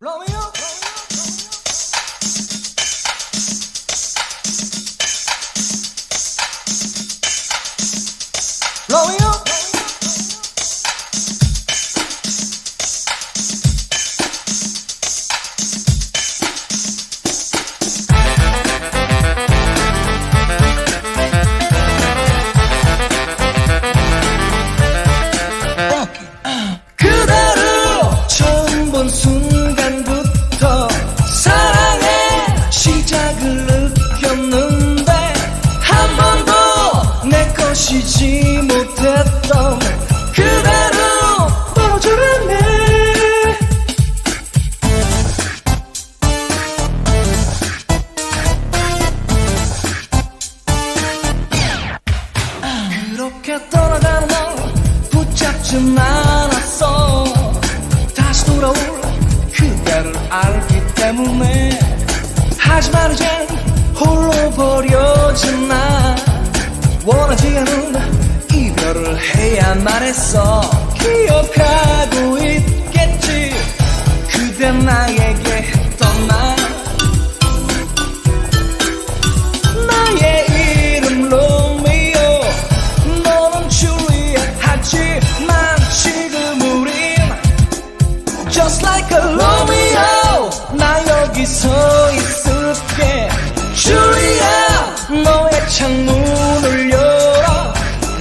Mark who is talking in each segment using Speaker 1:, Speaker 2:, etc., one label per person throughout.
Speaker 1: 로 붙잡진 않았어. 다시 돌아올 그대를 알기 때문에. 하지만 이젠 홀로 버려진 나 원하지 않은 이별을 해야만 했어. 기억하고 있겠지. 그대 나에게 Just like a Romeo. 나 여기 서 있을게. 줄리엣 너의 창문을 열어.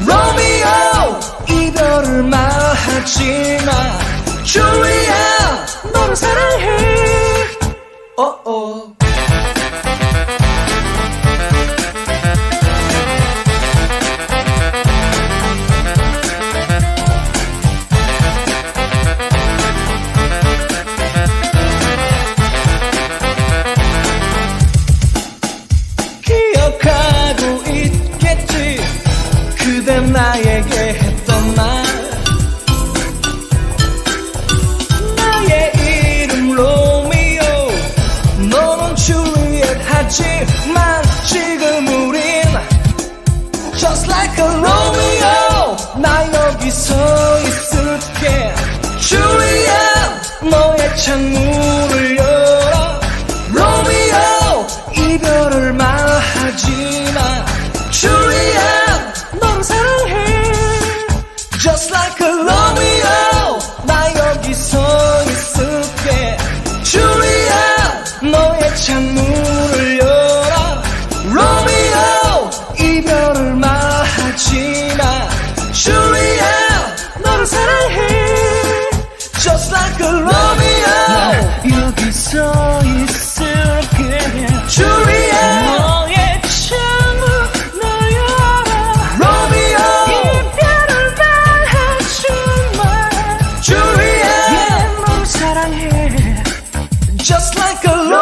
Speaker 1: 로미오 이별을 말하지마. 줄리엣 너를 사랑해 그대 나에게 했던 말. 나의 이름 로미오. 너는 줄리엣 하지만 지금 우린 Just like a Romeo. 나 여기 서 있을게. 줄리엣 너의 창문을 열어. 로미오 이별을 말하지 마. 줄리엣 나여 Just like a